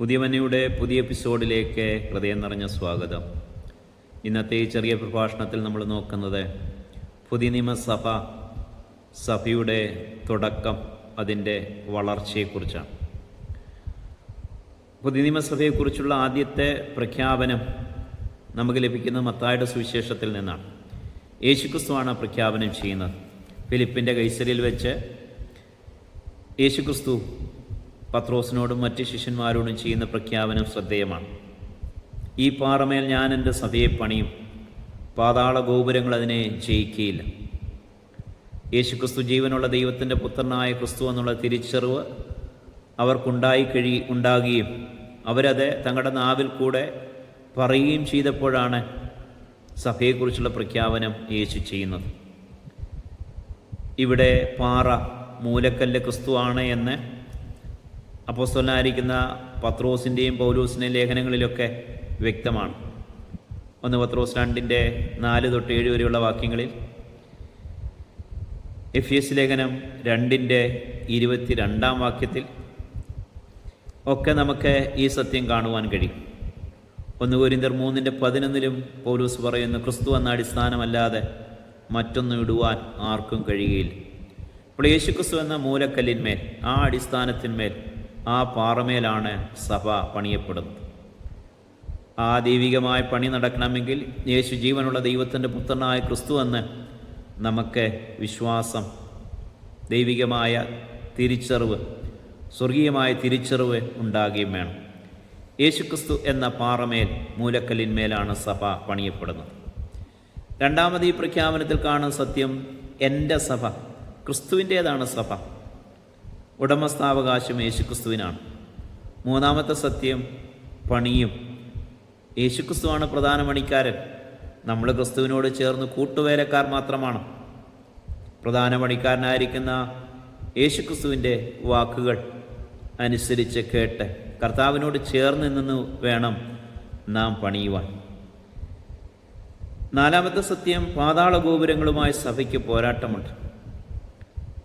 പുതിയമനയുടെ പുതിയ എപ്പിസോഡിലേക്ക് ഹൃദയം നിറഞ്ഞ സ്വാഗതം. ഇന്നത്തെ ഈ ചെറിയ പ്രഭാഷണത്തിൽ നമ്മൾ നോക്കുന്നത് പുതിയ നിയമസഭ സഭയുടെ തുടക്കം അതിന്റെ വളർച്ചയെക്കുറിച്ചാണ്. പുതിയ നിയമസഭയെക്കുറിച്ചുള്ള ആദ്യത്തെ പ്രഖ്യാപനം നമുക്ക് ലഭിക്കുന്ന മത്തായുടെ സുവിശേഷത്തിൽ നിന്നാണ്. യേശുക്രിസ്തുവാണ് പ്രഖ്യാപനം ചെയ്യുന്നത്. ഫിലിപ്പിന്റെ കൈസരിയിൽ വെച്ച് യേശുക്രിസ്തു പത്രോസിനോടും മറ്റ് ശിഷ്യന്മാരോടും ചെയ്യുന്ന പ്രഖ്യാപനം ശ്രദ്ധേയമാണ്. ഈ പാറമേൽ ഞാൻ എന്റെ സഭയെ പണിയും. പാതാള ഗോപുരങ്ങൾ അതിനെ ജയിക്കുകയില്ല യേശുക്രിസ്തു ജീവനുള്ള ദൈവത്തിന്റെ പുത്രനായ ക്രിസ്തു എന്നുള്ള തിരിച്ചറിവ് അവർക്കുണ്ടായി കഴി ഉണ്ടാകുകയും അവരത് തങ്ങളുടെ നാവിൽ കൂടെ പറയുകയും ചെയ്തപ്പോഴാണ് സഭയെക്കുറിച്ചുള്ള പ്രഖ്യാപനം യേശു ചെയ്യുന്നത്. ഇവിടെ പാറ മൂലക്കല്ല് ക്രിസ്തു ആണ് എന്ന് അപ്പോസ്തലനായിരിക്കുന്ന പത്രോസിന്റെയും പൗലോസിന്റെയും ലേഖനങ്ങളിലൊക്കെ വ്യക്തമാണ്. ഒന്ന് പത്രോസ് രണ്ടിന്റെ നാല് തൊട്ട് ഏഴ് വരെയുള്ള വാക്യങ്ങളിൽ എഫ് എസ് ലേഖനം രണ്ടിന്റെ ഇരുപത്തി രണ്ടാം വാക്യത്തിൽ ഒക്കെ നമുക്ക് ഈ സത്യം കാണുവാൻ കഴിയും. ഒന്ന് കോരിന്തർ മൂന്നിന്റെ പതിനൊന്നിലും പൗലൂസ് പറയുന്നു ക്രിസ്തു എന്ന അടിസ്ഥാനമല്ലാതെ മറ്റൊന്നും ഇടുവാൻ ആർക്കും കഴിയുകയില്ല അപ്പോൾ യേശുക്രിസ്തു എന്ന മൂലക്കല്ലിന്മേൽ ആ അടിസ്ഥാനത്തിന്മേൽ ആ പാറമേലാണ് സഭ പണിയപ്പെടുന്നത്. ആ ദൈവികമായ പണി നടക്കണമെങ്കിൽ യേശു ജീവനുള്ള ദൈവത്തിന്റെ പുത്രനായ ക്രിസ്തു എന്ന് നമുക്ക് വിശ്വാസം ദൈവികമായ തിരിച്ചറിവ് സ്വർഗീയമായ തിരിച്ചറിവ് ഉണ്ടാകുകയും വേണം. യേശുക്രിസ്തു എന്ന പാറമേൽ മൂലക്കല്ലിന്മേലാണ് സഭ പണിയപ്പെടുന്നത്. രണ്ടാമത് ഈ പ്രഖ്യാപനത്തിൽ കാണുന്ന സത്യം എന്റെ സഭ ക്രിസ്തുവിന്റേതാണ് സഭ. ഉടമസ്ഥാവകാശം യേശുക്രിസ്തുവിനാണ്. മൂന്നാമത്തെ സത്യം പണിയും. യേശുക്രിസ്തുവാണ് പ്രധാന പണിക്കാരൻ നമ്മൾ ക്രിസ്തുവിനോട് ചേർന്ന് കൂട്ടുവേലക്കാർ മാത്രമാണ്. പ്രധാന പണിക്കാരനായിരിക്കുന്ന യേശുക്രിസ്തുവിന്റെ വാക്കുകൾ അനുസരിച്ച് കേട്ട് കർത്താവിനോട് ചേർന്ന് നിന്ന് വേണം നാം പണിയുവാൻ. നാലാമത്തെ സത്യം പാതാള ഗോപുരങ്ങളുമായി സഭയ്ക്ക് പോരാട്ടമുണ്ട്.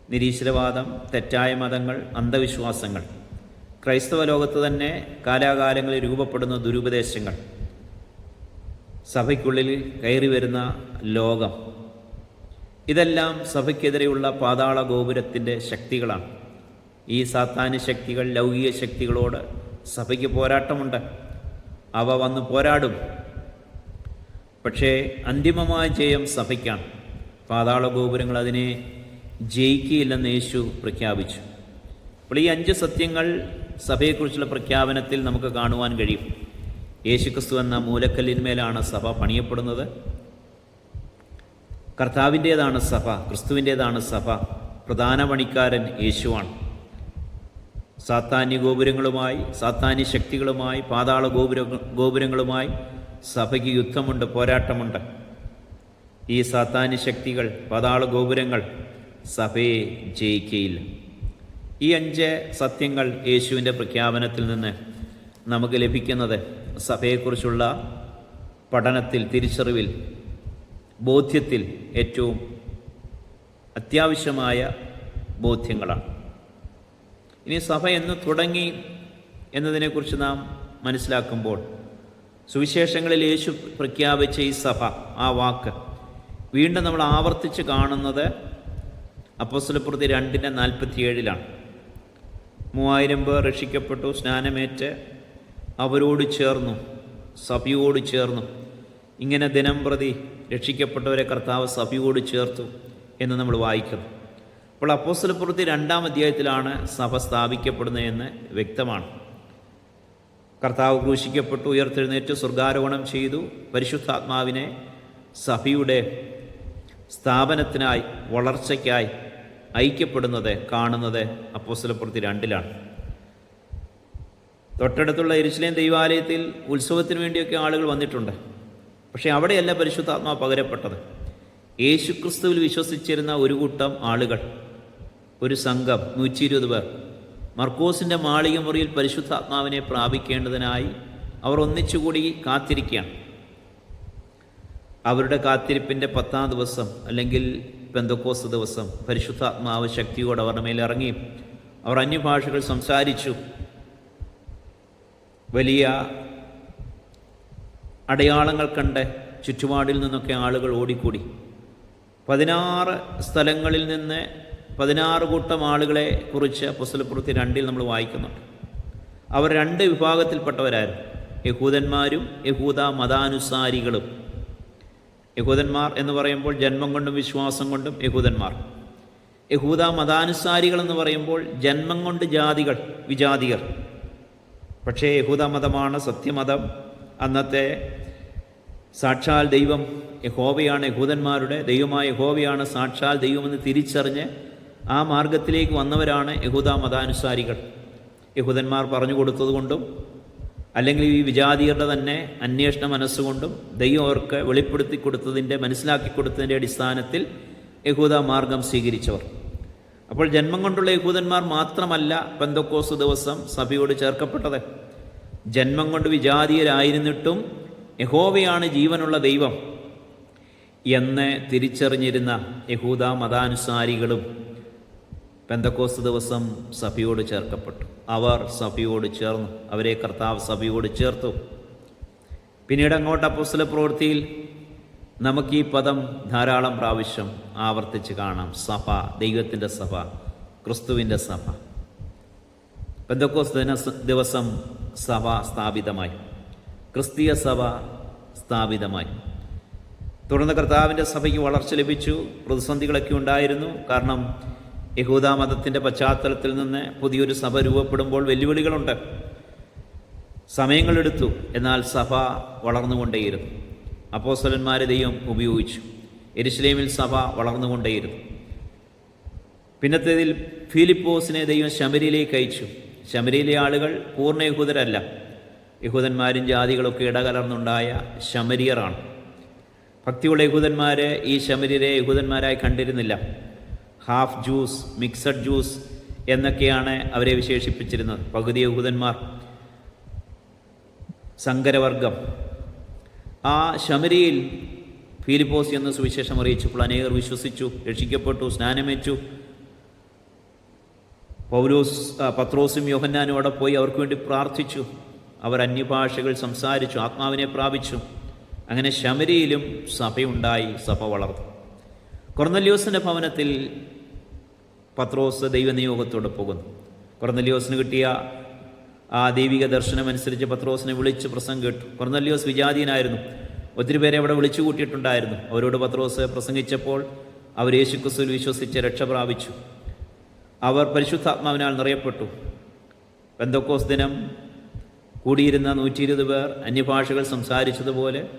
നിരീശ്വരവാദം തെറ്റായ മതങ്ങൾ അന്ധവിശ്വാസങ്ങൾ. ക്രൈസ്തവ ലോകത്ത് തന്നെ കാലാകാലങ്ങളിൽ രൂപപ്പെടുന്ന ദുരുപദേശങ്ങൾ. സഭയ്ക്കുള്ളിൽ കയറി വരുന്ന ലോകം. ഇതെല്ലാം സഭയ്ക്കെതിരെയുള്ള പാതാള ഗോപുരത്തിന്റെ ശക്തികളാണ്. ഈ സാത്താന്യ ശക്തികൾ ലൗകിക ശക്തികളോട് സഭയ്ക്ക് പോരാട്ടമുണ്ട്. അവ വന്ന് പോരാടും. പക്ഷേ അന്തിമമായ ജയം സഭയ്ക്കാണ്. പാതാള ഗോപുരങ്ങൾ അതിനെ ജയിക്കുകയില്ലെന്ന് യേശു പ്രഖ്യാപിച്ചു. അപ്പോൾ ഈ അഞ്ച് സത്യങ്ങൾ സഭയെക്കുറിച്ചുള്ള പ്രഖ്യാപനത്തിൽ നമുക്ക് കാണുവാൻ കഴിയും. യേശുക്രിസ്തു എന്ന മൂലക്കല്ലിന്മേലാണ് സഭ പണിയപ്പെടുന്നത്. കർത്താവിന്റേതാണ് സഭ ക്രിസ്തുവിന്റേതാണ് സഭ പ്രധാന പണിക്കാരൻ യേശുവാണ്. സാത്താന്യ ഗോപുരങ്ങളുമായി സാത്താന്യ ശക്തികളുമായി പാതാള ഗോപുര ഗോപുരങ്ങളുമായി സഭയ്ക്ക് യുദ്ധമുണ്ട് പോരാട്ടമുണ്ട്. ഈ സാത്താന്യ ശക്തികൾ പാതാള ഗോപുരങ്ങൾ സഭയെ ജയിക്കയില്ല. ഈ അഞ്ച് സത്യങ്ങൾ യേശുവിന്റെ പ്രഖ്യാപനത്തിൽ നിന്ന് നമുക്ക് ലഭിക്കുന്നത് സഭയെക്കുറിച്ചുള്ള പഠനത്തിൽ തിരിച്ചറിവിൽ ബോധ്യത്തിൽ ഏറ്റവും അത്യാവശ്യമായ ബോധ്യങ്ങളാണ്. ഇനി സഭ എന്ന് തുടങ്ങി എന്നതിനെക്കുറിച്ച് നാം മനസ്സിലാക്കുമ്പോൾ സുവിശേഷങ്ങളിൽ യേശു പ്രഖ്യാപിച്ച ഈ സഭ ആ വാക്ക് വീണ്ടും നമ്മൾ ആവർത്തിച്ച് കാണുന്നത് അപ്പോസ്തലപ്രതി രണ്ടിന്റെ നാൽപ്പത്തിയേഴിലാണ്. മൂവായിരം പേർ രക്ഷിക്കപ്പെട്ടു സ്നാനമേറ്റ് അവരോട് ചേർന്നു സഭയോട് ചേർന്നു. ഇങ്ങനെ ദിനം പ്രതി രക്ഷിക്കപ്പെട്ടവരെ കർത്താവ് സഭയോട് ചേർത്തു എന്ന് നമ്മൾ വായിക്കുന്നു. അപ്പോൾ അപ്പോസ്തലപ്രവൃത്തി രണ്ടാം അധ്യായത്തിലാണ് സഭ സ്ഥാപിക്കപ്പെടുന്നതെന്ന് വ്യക്തമാണ്. കർത്താവ് ക്രൂശിക്കപ്പെട്ടു ഉയർത്തെഴുന്നേറ്റ് സ്വർഗാരോഹണം ചെയ്തു പരിശുദ്ധാത്മാവിനെ സഭയുടെ സ്ഥാപനത്തിനായി വളർച്ചയ്ക്കായി ഐക്യപ്പെടുന്നത് കാണുന്നത് അപ്പോസ്ലപ്പുറത്തി രണ്ടിലാണ്. തൊട്ടടുത്തുള്ള എരുസലേം ദൈവാലയത്തിൽ ഉത്സവത്തിന് വേണ്ടിയൊക്കെ ആളുകൾ വന്നിട്ടുണ്ട്. പക്ഷേ അവിടെയല്ല പരിശുദ്ധാത്മാവ് പകരപ്പെട്ടത്. യേശുക്രിസ്തുവിൽ വിശ്വസിച്ചിരുന്ന ഒരു കൂട്ടം ആളുകൾ ഒരു സംഘം നൂറ്റി ഇരുപത് പേർ മർക്കോസിന്റെ മാളിക മുറിയിൽ പരിശുദ്ധാത്മാവിനെ പ്രാപിക്കേണ്ടതിനായി അവർ ഒന്നിച്ചുകൂടി കാത്തിരിക്കുകയാണ്. അവരുടെ കാത്തിരിപ്പിന്റെ പത്താം ദിവസം അല്ലെങ്കിൽ പെന്തക്കോസ് ദിവസം പരിശുദ്ധാത്മാവ് ശക്തിയോടെ അവരുടെ മേൽ ഇറങ്ങി. അവർ അന്യഭാഷകൾ സംസാരിച്ചു. വലിയ അടയാളങ്ങൾ കണ്ട് ചുറ്റുപാടിൽ നിന്നൊക്കെ ആളുകൾ ഓടിക്കൂടി. പതിനാറ് സ്ഥലങ്ങളിൽ നിന്ന് പതിനാറ് കൂട്ടം ആളുകളെ കുറിച്ച് പുസ്തലപ്പുറത്തി രണ്ടിൽ നമ്മൾ വായിക്കുന്നുണ്ട്. അവർ രണ്ട് വിഭാഗത്തിൽപ്പെട്ടവരായിരുന്നു. യഹൂദന്മാരും യഹൂദ മതാനുസാരികളും. യഹൂദന്മാർ എന്ന് പറയുമ്പോൾ ജന്മം കൊണ്ടും വിശ്വാസം കൊണ്ടും യഹൂദന്മാർ. യഹൂദ മതാനുസാരികൾ എന്ന് പറയുമ്പോൾ ജന്മം കൊണ്ട് ജാതികൾ വിജാതികൾ പക്ഷേ യഹൂദ മതമാണ് സത്യമതം. അന്നത്തെ സാക്ഷാൽ ദൈവം യഹോവയാണ് യഹൂദന്മാരുടെ ദൈവമായ യഹോവയാണ് സാക്ഷാൽ ദൈവമെന്ന് തിരിച്ചറിഞ്ഞ് ആ മാർഗത്തിലേക്ക് വന്നവരാണ് യഹൂദ മതാനുസാരികൾ. യഹൂദന്മാർ പറഞ്ഞു കൊടുത്തതുകൊണ്ടും അല്ലെങ്കിൽ ഈ വിജാതിയരുടെ തന്നെ അന്വേഷണ മനസ്സുകൊണ്ടും ദൈവം അവർക്ക് വെളിപ്പെടുത്തി കൊടുത്തതിന്റെ മനസ്സിലാക്കി കൊടുത്തതിന്റെ അടിസ്ഥാനത്തിൽ യഹൂദ മാർഗം സ്വീകരിച്ചവർ. അപ്പോൾ ജന്മം കൊണ്ടുള്ള യഹൂദന്മാർ മാത്രമല്ല പെന്തക്കോസ് ദിവസം സഭയോട് ചേർക്കപ്പെട്ടത്. ജന്മം കൊണ്ട് വിജാതീയരായിരുന്നിട്ടും യഹോവയാണ് ജീവനുള്ള ദൈവം എന്ന് തിരിച്ചറിഞ്ഞിരുന്ന യഹൂദ മതാനുസാരികളും പെന്തക്കോസ് ദിവസം സഭയോട് ചേർക്കപ്പെട്ടു. അവർ സഭയോട് ചേർന്നു. അവരെ കർത്താവ് സഭയോട് ചേർത്തു. പിന്നീട് അങ്ങോട്ട് അപ്പോസ്തല പ്രവൃത്തിയിൽ നമുക്ക് ഈ പദം ധാരാളം പ്രാവശ്യം ആവർത്തിച്ച് കാണാം. സഭ ദൈവത്തിന്റെ സഭ ക്രിസ്തുവിന്റെ സഭ. പെന്തക്കോസ് ദിന ദിവസം സഭ സ്ഥാപിതമായി. ക്രിസ്തീയ സഭ സ്ഥാപിതമായി. തുടർന്ന് കർത്താവിന്റെ സഭയ്ക്ക് വളർച്ച ലഭിച്ചു. പ്രതിസന്ധികളൊക്കെ ഉണ്ടായിരുന്നു. കാരണം യഹൂദ മതത്തിന്റെ പശ്ചാത്തലത്തിൽ നിന്ന് പുതിയൊരു സഭ രൂപപ്പെടുമ്പോൾ വെല്ലുവിളികളുണ്ട്. സമയങ്ങളെടുത്തു എന്നാൽ സഭ വളർന്നുകൊണ്ടേയിരുന്നു. അപ്പോസ്തലന്മാരെ ദൈവം ഉപയോഗിച്ചു. എരിശ്ലേമിൽ സഭ വളർന്നുകൊണ്ടേയിരുന്നു. പിന്നത്തേതിൽ ഫിലിപ്പോസിനെ ദൈവം ശമരിയിലേക്ക് അയച്ചു. ശമരിയിലെ ആളുകൾ പൂർണ യഹൂദരല്ല. യഹൂദന്മാരും ജാതികളൊക്കെ ഇടകലർന്നുണ്ടായ ശമരിയറാണ് ഭക്തിയുള്ള യഹൂദന്മാർ ഈ ശമരിയരെ യഹൂദന്മാരായി കണ്ടിരുന്നില്ല. ഹാഫ് ജ്യൂസ് മിക്സഡ് ജ്യൂസ് എന്നൊക്കെയാണ് അവരെ വിശേഷിപ്പിച്ചിരുന്നത്. പകുതി യഹൂദന്മാർ. സങ്കരവർഗം. ആ ശമരിയിൽ ഫിലിപ്പോസ് എന്ന് സുവിശേഷം അറിയിച്ചപ്പോൾ അനേകർ വിശ്വസിച്ചു രക്ഷിക്കപ്പെട്ടു സ്നാനമേറ്റു. പൗലോസ് പത്രോസും യോഹന്നാനും അവിടെ പോയി അവർക്ക് വേണ്ടി പ്രാർത്ഥിച്ചു. അവർ അന്യഭാഷകൾ സംസാരിച്ചു ആത്മാവിനെ പ്രാപിച്ചു. അങ്ങനെ ശമരിയിലും സഭയുണ്ടായി സഭ വളർന്നു. കൊർന്നല്യോസിന്റെ ഭവനത്തിൽ പത്രോസ് ദൈവനിയോഗത്തോടെ പോകുന്നു. കുറന്നല്യോസിന് കിട്ടിയ ആ ദൈവിക ദർശനമനുസരിച്ച് പത്രോസിനെ വിളിച്ച് പ്രസംഗം കേട്ടു. കുറന്നല്യോസ് വിജാതീനായിരുന്നു ഒത്തിരി പേരെ അവിടെ വിളിച്ചു കൂട്ടിയിട്ടുണ്ടായിരുന്നു. അവരോട് പത്രോസ് പ്രസംഗിച്ചപ്പോൾ അവർ യേശുക്രിസ്തുവിൽ വിശ്വസിച്ച് രക്ഷ പ്രാപിച്ചു. അവർ പരിശുദ്ധാത്മാവിനാൽ നിറയപ്പെട്ടു. പെന്തക്കോസ് ദിനം കൂടിയിരുന്ന നൂറ്റി ഇരുപത് പേർ അന്യഭാഷകൾ സംസാരിച്ചതുപോലെ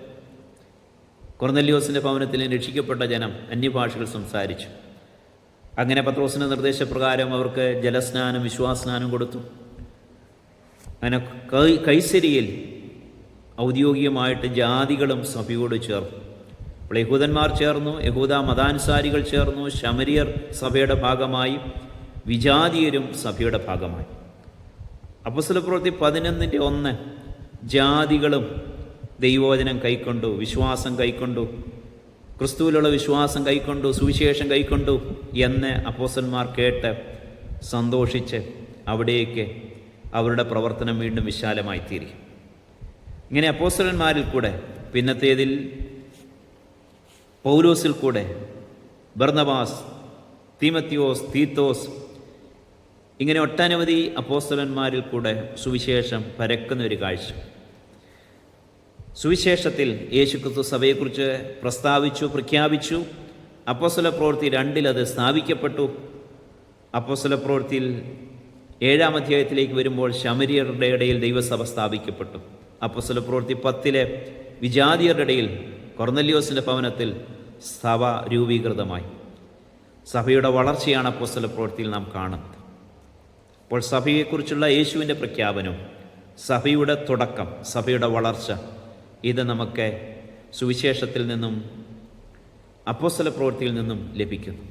കൊർന്നല്യോസിന്റെ ഭവനത്തിൽ രക്ഷിക്കപ്പെട്ട ജനം അന്യഭാഷകൾ സംസാരിച്ചു. അങ്ങനെ പത്രോസിന്റെ നിർദ്ദേശപ്രകാരം അവർക്ക് ജലസ്നാനം വിശ്വാസസ്നാനം കൊടുത്തു. അങ്ങനെ കൈ കൈസരിയിൽ ഔദ്യോഗികമായിട്ട് ജാതികളും സഭയോട് ചേർന്നു. അപ്പോൾ യഹൂദന്മാർ ചേർന്നു യഹൂദ മതാനുസാരികൾ ചേർന്നു ശമരിയർ സഭയുടെ ഭാഗമായി വിജാതീയരും സഭയുടെ ഭാഗമായി. അപ്പസ്വലപ്രവൃത്തി പതിനൊന്നിന്റെ ഒന്ന് ജാതികളും ദൈവോചനം കൈക്കൊണ്ടു വിശ്വാസം കൈക്കൊണ്ടു. ക്രിസ്തുവിലുള്ള വിശ്വാസം കൈക്കൊണ്ടു സുവിശേഷം കൈക്കൊണ്ടു എന്ന് അപ്പോസന്മാർ കേട്ട് സന്തോഷിച്ച് അവിടേക്ക് അവരുടെ പ്രവർത്തനം വീണ്ടും വിശാലമായി തീരി ഇങ്ങനെ അപ്പോസ്റ്റലന്മാരിൽ കൂടെ പിന്നത്തേതിൽ പൗലോസിൽ കൂടെ ബർണബാസ് തീമത്തിയോസ് തീത്തോസ് ഇങ്ങനെ ഒട്ടനവധി അപ്പോസ്തലന്മാരിൽ കൂടെ സുവിശേഷം പരക്കുന്ന ഒരു കാഴ്ച. സുവിശേഷത്തിൽ യേശുക്രിസ്തു സഭയെക്കുറിച്ച് പ്രസ്താവിച്ചു പ്രഖ്യാപിച്ചു. അപ്പോസ്തല പ്രവൃത്തി രണ്ടിൽ അത് സ്ഥാപിക്കപ്പെട്ടു. അപ്പോസ്തല പ്രവൃത്തിയിൽ ഏഴാം അധ്യായത്തിലേക്ക് വരുമ്പോൾ ശമരിയരുടെ ഇടയിൽ ദൈവസഭ സ്ഥാപിക്കപ്പെട്ടു. അപ്പോസ്തല പ്രവൃത്തി പത്തിലെ വിജാതിയരുടെ ഇടയിൽ കൊർന്നല്യോസിന്റെ ഭവനത്തിൽ സഭ രൂപീകൃതമായി. സഭയുടെ വളർച്ചയാണ് അപ്പോസ്തല പ്രവൃത്തിയിൽ നാം കാണുന്നത്. അപ്പോൾ സഭയെക്കുറിച്ചുള്ള യേശുവിന്റെ പ്രഖ്യാപനവും സഭയുടെ തുടക്കം സഭയുടെ വളർച്ച ഇത് നമുക്ക് സുവിശേഷത്തിൽ നിന്നും അപ്പോസ്തല പ്രവൃത്തിയിൽ നിന്നും ലഭിക്കുന്നു.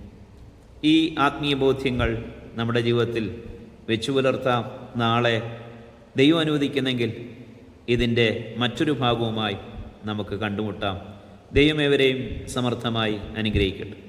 ഈ ആത്മീയ ബോധ്യങ്ങൾ നമ്മുടെ ജീവിതത്തിൽ വെച്ചു പുലർത്താം നാളെ ദൈവം അനുവദിക്കുന്നെങ്കിൽ ഇതിന്റെ മറ്റൊരു ഭാഗവുമായി നമുക്ക് കണ്ടുമുട്ടാം. ദൈവമേവരെയും സമർത്ഥമായി അനുഗ്രഹിക്കട്ടെ.